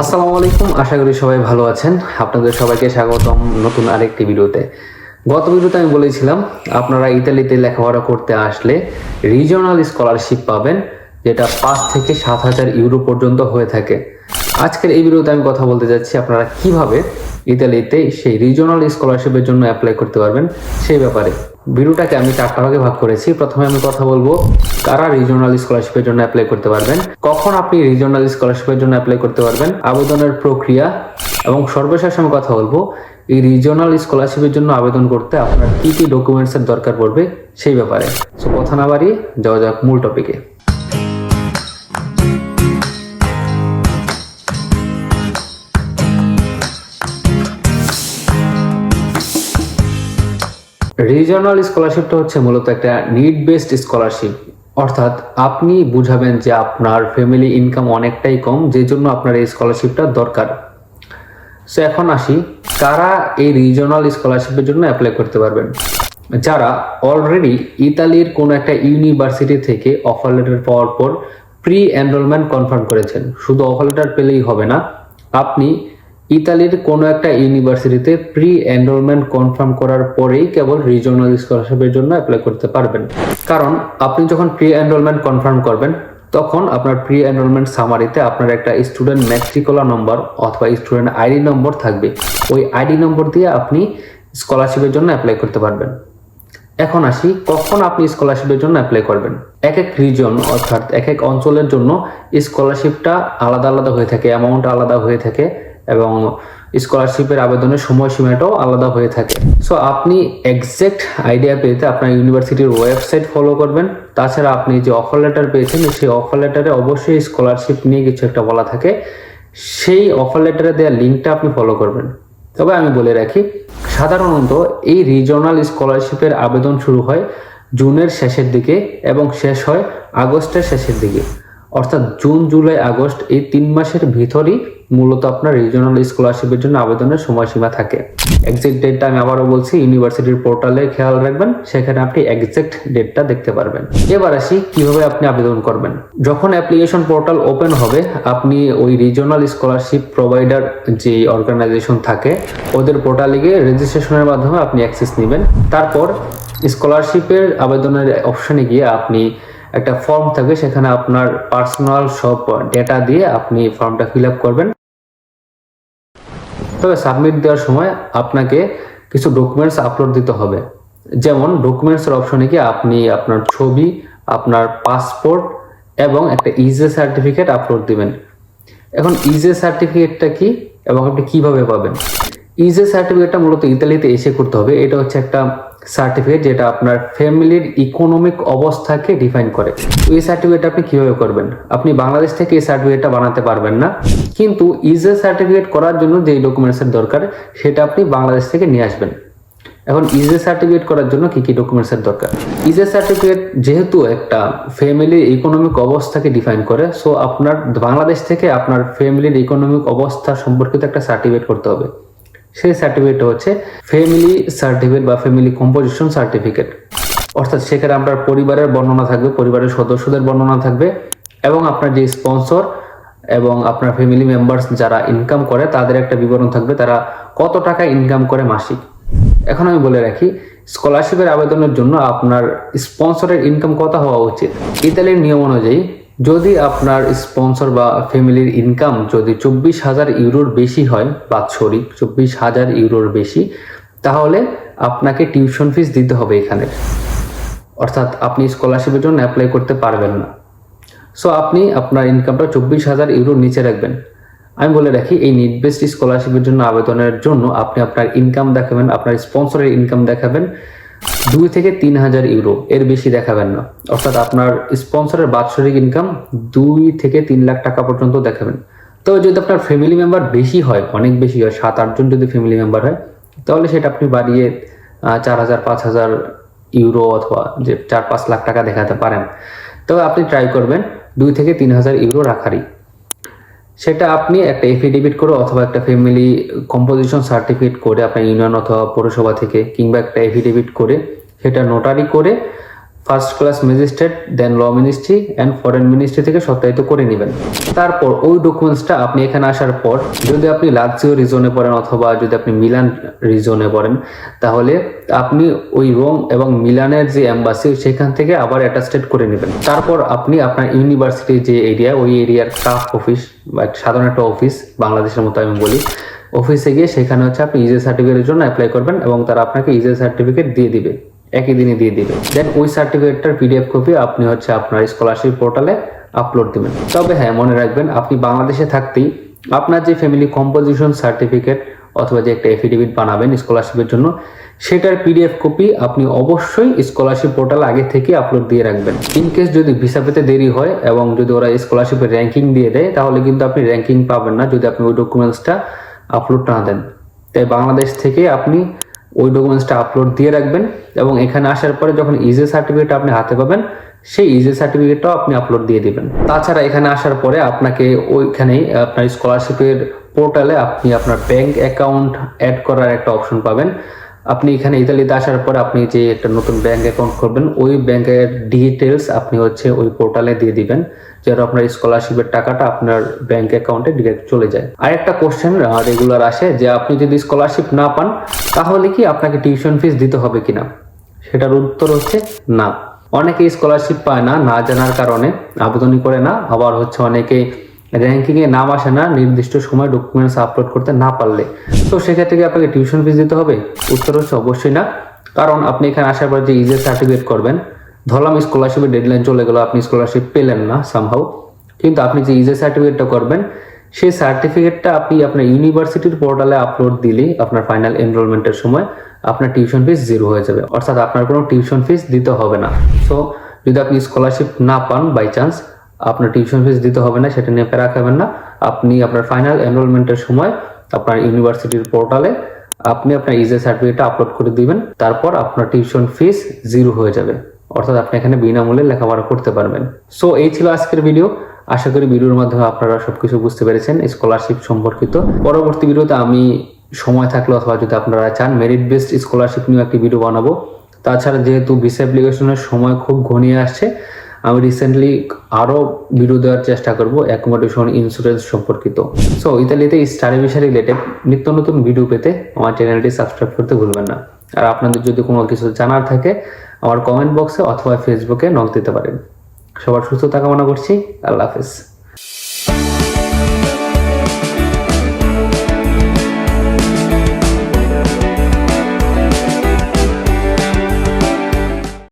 আসসালামু আলাইকুম। আশা করি সবাই ভালো আছেন। আপনাদের সবাইকে স্বাগতম নতুন আরেকটি ভিডিওতে। গত ভিডিওতে আমি বলেছিলাম, আপনারা ইতালিতে লেখাপড়া করতে আসলে রিজিওনাল স্কলারশিপ পাবেন, যেটা পাঁচ থেকে সাত হাজার ইউরো পর্যন্ত হয়ে থাকে। আজকের এই ভিডিওতে আমি কথা বলতে যাচ্ছি আপনারা কীভাবে ইতালিতে সেই রিজিওনাল স্কলারশিপের জন্য অ্যাপ্লাই করতে পারবেন সেই ব্যাপারে। ভিডিওটাকে আমি চারটা ভাগে ভাগ করেছি। প্রথমে আমি কথা বলব, কারা রিজিওনাল স্কলারশিপের জন্য অ্যাপ্লাই করতে পারবেন? কখন আপনি রিজিওনাল স্কলারশিপের জন্য অ্যাপ্লাই করতে পারবেন? আবেদনের প্রক্রিয়া এবং সর্বশেষ আমি কথা বলব, এই রিজিওনাল স্কলারশিপের জন্য আবেদন করতে আপনার কি কি ডকুমেন্টস এর দরকার পড়বে সেই ব্যাপারে। সো কথা না বাড়িয়ে যাওয়া যাক মূল টপিকে রিজিওনাল স্কলারশিপটা হচ্ছে মূলত একটা নিড বেসড স্কলারশিপ অর্থাৎ আপনি বুঝাবেন যে আপনার ফ্যামিলি ইনকাম অনেকটাই কম, যে জন্য আপনার এই স্কলারশিপটা দরকার। সো এখন আসি, কারা এই রিজনাল স্কলারশিপের জন্য অ্যাপ্লাই করতে পারবেন? যারা অলরেডি ইতালির কোনো একটা ইউনিভার্সিটি থেকে অফার লেটার পাওয়ার পর প্রি এনরোলমেন্ট কনফার্ম করেছেন। শুধু অফার লেটার পেলেই হবে না, আপনি ইতালির কোনো একটা ইউনিভার্সিটিতে প্রি এনরোলমেন্ট কনফার্ম করার পরেই কেবল রিজনাল স্কলারশিপের জন্য অ্যাপ্লাই করতে পারবেন। কারণ আপনি যখন প্রি এনরোলমেন্ট কনফার্ম করবেন, তখন আপনার প্রি এনরোলমেন্ট সামারিতে আপনার একটা স্টুডেন্ট ম্যাট্রিকুলার নম্বর অথবা স্টুডেন্ট আইডি নম্বর থাকবে। ওই আইডি নম্বর দিয়ে আপনি স্কলারশিপের জন্য অ্যাপ্লাই করতে পারবেন। এখন আসি, কখন আপনি স্কলারশিপের জন্য অ্যাপ্লাই করবেন? এক এক রিজন অর্থাৎ এক এক অঞ্চলের জন্য স্কলারশিপটা আলাদা আলাদা হয়ে থাকে অ্যামাউন্ট আলাদা হয়ে থাকে। এবং স্কলারশিপের আবেদনের সময়সীমাটাও আলাদা হয়ে থাকে। সো আপনি এক্সাক্ট আইডিয়া পেতে আপনার ইউনিভার্সিটির ওয়েবসাইট ফলো করবেন। তাছাড়া আপনি যে অফার লেটার পেয়েছেন, সেই অফার লেটারে অবশ্যই স্কলারশিপ নিয়ে কিছু একটা বলা থাকে। সেই অফার লেটারে দেওয়া লিঙ্কটা আপনি ফলো করবেন। তবে আমি বলে রাখি, সাধারণত এই রিজনাল স্কলারশিপের আবেদন শুরু হয় জুনের শেষের দিকে এবং শেষ হয় আগস্টের শেষের দিকে। অর্থাৎ জুন, জুলাই, আগস্ট এই তিন মাসের ভিতরই মূলত আপনার রিজনাল স্কলারশিপের জন্য আবেদনের সময়সীমা থাকে। এক্সাক্ট ডেটটা আমি আবারও বলছি ইউনিভার্সিটির পোর্টালে খেয়াল রাখবেন, সেখানে আপনি এক্সাক্ট ডেটটা দেখতে পারবেন। এবার আসি, কীভাবে আপনি আবেদন করবেন? যখন অ্যাপ্লিকেশন পোর্টাল ওপেন হবে, আপনি ওই রিজনাল স্কলারশিপ প্রোভাইডার যে অর্গানাইজেশন থাকে, ওদের পোর্টালে গিয়ে রেজিস্ট্রেশনের মাধ্যমে আপনি অ্যাক্সেস নেবেন। তারপর স্কলারশিপের আবেদনের অপশনে গিয়ে আপনি একটা ফর্ম থাকবে সেখানে আপনার পার্সোনাল সব ডেটা দিয়ে আপনি ফর্মটা ফিল আপ করবেন। তবে সাবমিট দেওয়ার সময় আপনাকে কিছু ডকুমেন্টস আপলোড দিতে হবে। যেমন ডকুমেন্টসের অপশনে গিয়ে আপনি আপনার ছবি, আপনার পাসপোর্ট এবং একটা ইজে সার্টিফিকেট আপলোড দিবেন। এখন ইজে সার্টিফিকেটটা কি এবং আপনি কীভাবে পাবেন? ইজে সার্টিফিকেটটা মূলত ইতালিতে এসে করতে হবে। এটা হচ্ছে একটা সার্টিফিকেট যেটা আপনার ফ্যামিলির ইকোনমিক অবস্থাকে ডিফাইন করে। এই সার্টিফিকেট আপনি কীভাবে করবেন? আপনি বাংলাদেশ থেকে এই সার্টিফিকেটটা বানাতে পারবেন না। কিন্তু ইজে সার্টিফিকেট করার জন্য যে ডকুমেন্টসের দরকার, সেটা আপনি বাংলাদেশ থেকে নিয়ে আসবেন। এখন ইজে সার্টিফিকেট করার জন্য কি কি ডকুমেন্টসের দরকার? ইজে সার্টিফিকেট যেহেতু একটা ফ্যামিলির ইকোনমিক অবস্থাকে ডিফাইন করে সো আপনার বাংলাদেশ থেকে আপনার ফ্যামিলির ইকোনমিক অবস্থা সম্পর্কিত একটা সার্টিফিকেট করতে হবে। সেই সার্টিফিকেট হচ্ছে ফ্যামিলি সার্টিফিকেট বা ফ্যামিলি কম্পোজিশন সার্টিফিকেট অর্থাৎ সেখানে আপনার পরিবারের বর্ণনা থাকবে, পরিবারের সদস্যদের বর্ণনা থাকবে এবং আপনার যে স্পন্সর এবং আপনার ফ্যামিলি মেম্বার্স যারা ইনকাম করে, তাদের একটা বিবরণ থাকবে তারা কত টাকা ইনকাম করে মাসিক। এখন আমি বলে রাখি স্কলারশিপের আবেদনের জন্য আপনার স্পন্সরের ইনকাম কত হওয়া উচিত? ইতালির নিয়ম অনুযায়ী যদি আপনার স্পন্সর বা ফ্যামিলির ইনকাম যদি চব্বিশ হাজার ইউরোর বেশি হয় বাৎসরিক চব্বিশ হাজার ইউরোর বেশি, তাহলে আপনাকে টিউশন ফিস দিতে হবে এখানে। অর্থাৎ আপনি স্কলারশিপের জন্য অ্যাপ্লাই করতে পারবেন না। সো আপনি আপনার ইনকামটা চব্বিশ হাজার ইউরোর নিচে রাখবেন। আমি বলে রাখি, এই নিড বেসড স্কলারশিপের জন্য আবেদনের জন্য আপনি আপনার ইনকাম দেখাবেন, আপনার স্পন্সরের ইনকাম দেখাবেন দুই থেকে তিন হাজার ইউরো। এর বেশি দেখাবেন না। অর্থাৎ আপনার স্পন্সরের বাৎসরিক ইনকাম দুই থেকে তিন লাখ টাকা পর্যন্ত দেখাবেন। তবে যদি আপনার ফ্যামিলি মেম্বার বেশি হয়, অনেক বেশি হয়, সাত আটজন যদি ফ্যামিলি মেম্বার হয়, তাহলে সেটা আপনি বাড়িয়ে চার হাজার, পাঁচ হাজার ইউরো অথবা যে চার, পাঁচ লাখ টাকা দেখাতে পারেন। তবে আপনি ট্রাই করবেন দুই থেকে তিন হাজার ইউরো রাখারই। সেটা আপনি একটা এফিডেভিট করে অথবা একটা ফ্যামিলি কম্পোজিশন সার্টিফিকেট করে আপনার ইউনিয়ন অথবা পৌরসভা থেকে কিংবা একটা এফিডেভিট করে সেটা নোটারি করে first class magistrate then law ministry and foreign ministry থেকে সত্যায়িত করে নেবেন। তারপর ওই ডকুমেন্টসটা আপনি এখানে আসার পর, যদি আপনি লাক্সিও রিজনে পড়েন অথবা যদি আপনি মিলান রিজনে পড়েন, তাহলে আপনি ওই রোম এবং মিলানের যে অ্যাম্বাসি সেখান থেকে আবার অ্যাটাস্টেড করে নেবেন। তারপর আপনি আপনার ইউনিভার্সিটির যে এরিয়া ওই এরিয়ার স্টাফ অফিস বা সাধারণ একটা অফিস বাংলাদেশের মতো আমি বলি অফিসে গিয়ে সেখানে হচ্ছে আপনি ইজে সার্টিফিকেটের জন্য অ্যাপ্লাই করবেন এবং তারা আপনাকে ইজে সার্টিফিকেট দিয়ে দিবে। একই দিনে দিয়ে দিবে দেন ওই সার্টিফিকেটটার পিডিএফ কপি আপনি হচ্ছে আপনার স্কলারশিপ পোর্টালে আপলোড দিবেন। তবে হ্যাঁ মনে রাখবেন, আপনি বাংলাদেশে থাকতেই আপনার যে ফ্যামিলি কম্পোজিশন সার্টিফিকেট অথবা যে একটা এফিডেভিট বানাবেন স্কলারশিপের জন্য, সেটার পিডিএফ কপি আপনি অবশ্যই স্কলারশিপ পোর্টাল আগে থেকে আপলোড দিয়ে রাখবেন। ইন কেস যদি ভিসা পেতে দেরি হয় এবং যদি ওরা স্কলারশিপের র্যাঙ্কিং দিয়ে দেয়, তাহলে কিন্তু আপনি র্যাঙ্কিং পাবেন না যদি আপনি ওই ডকুমেন্টসটা আপলোড না দেন। তাই বাংলাদেশ থেকে আপনি ওই ডকুমেন্টসটা আপলোড দিয়ে রাখবেন এবং এখানে আসার পরে যখন ইজে সার্টিফিকেট আপনি হাতে পাবেন, সেই ইজে সার্টিফিকেটটাও আপনি আপলোড দিয়ে দিবেন। তাছাড়া এখানে আসার পরে আপনাকে ওইখানেই আপনার স্কলারশিপের পোর্টালে আপনি আপনার ব্যাংক অ্যাকাউন্ট অ্যাড করার একটা অপশন পাবেন। আপনি এখানে ইতালিতে আসার পরে আপনি যে একটা নতুন ব্যাংক অ্যাকাউন্ট করবেন, ওই ব্যাংকের ডিটেলস আপনি হচ্ছে ওই পোর্টালে দিয়ে দিবেন। যেন আপনার স্কলারশিপের টাকাটা আপনার ব্যাংক অ্যাকাউন্টে ডিরেক্ট চলে যায়। আর একটা কোশ্চেন রেগুলার আসে যে আপনি যদি স্কলারশিপ না পান, তাহলে কি আপনাকে টিউশন ফিস দিতে হবে কিনা? সেটার উত্তর হচ্ছে না। অনেকে স্কলারশিপ পায় না না জানার কারণে। আবেদনই করে না, আবার হচ্ছে অনেকে র্যাঙ্কিং এ নাম আসে না, নির্দিষ্ট সময় ডকুমেন্টস আপলোড করতে না পারলে। তো সেক্ষেত্রে কি আপনাকে টিউশন ফিস দিতে হবে? উত্তর হচ্ছে অবশ্যই না। কারণ আপনি এখানে আসার পর যে ইজে সার্টিফিকেট করবেন ধরলাম স্কলারশিপের ডেডলাইন চলে গেল, আপনি স্কলারশিপ পেলেন না সামহাউ কিন্তু আপনি যে ইজে সার্টিফিকেটটা করবেন, সেই সার্টিফিকেটটা আপনি আপনার ইউনিভার্সিটির পোর্টালে আপলোড দিলেই আপনার ফাইনাল এনরোলমেন্টের সময় আপনার টিউশন ফিস জিরো হয়ে যাবে। অর্থাৎ আপনার কোনো টিউশন ফিস দিতে হবে না। সো যদি আপনি স্কলারশিপ না পান বাই চান্স আপনার টিউশন ফিস দিতে হবে না, সেটা নিয়ে প্যারা খাবেন না। আপনি আপনার ফাইনাল এনরোলমেন্টের সময় আপনার ইউনিভার্সিটির পোর্টালে আপনি আপনার ইজে সার্টিফিকেটটা আপলোড করে দিবেন, তারপর আপনার টিউশন ফিস জিরো হয়ে যাবে। অর্থাৎ আপনি এখানে বিনামূল্যে লেখাপড়া করতে পারবেন। সো এই ছিল আজকের ভিডিও আশা করি ভিডিওর মাধ্যমে আপনারা সবকিছু বুঝতে পেরেছেন স্কলারশিপ সম্পর্কিত। পরবর্তী ভিডিওতে আমি সময় থাকলে অথবা যদি আপনারা চান মেরিট বেসড স্কলারশিপ নিয়ে একটি ভিডিও বানাবো। তাছাড়া যেহেতু ভিসা অ্যাপ্লিকেশনের সময় খুব ঘনিয়ে আসছে, আমি রিসেন্টলি আরও ভিডিও দেওয়ার চেষ্টা করব অ্যাকোমোডেশন ইন্স্যুরেন্স সম্পর্কিত। সো ইতালিতে স্টাডি বিষয় রিলেটেড নিত্য নতুন ভিডিও পেতে আমার চ্যানেলটি সাবস্ক্রাইব করতে ভুলবেন না। আর আপনাদের যদি কোনো কিছু জানার থাকে আমার কমেন্ট বক্সে অথবা ফেসবুকে নক দিতে পারেন। সবার সুস্থতা কামনা করছি। আল্লাহ হাফেজ।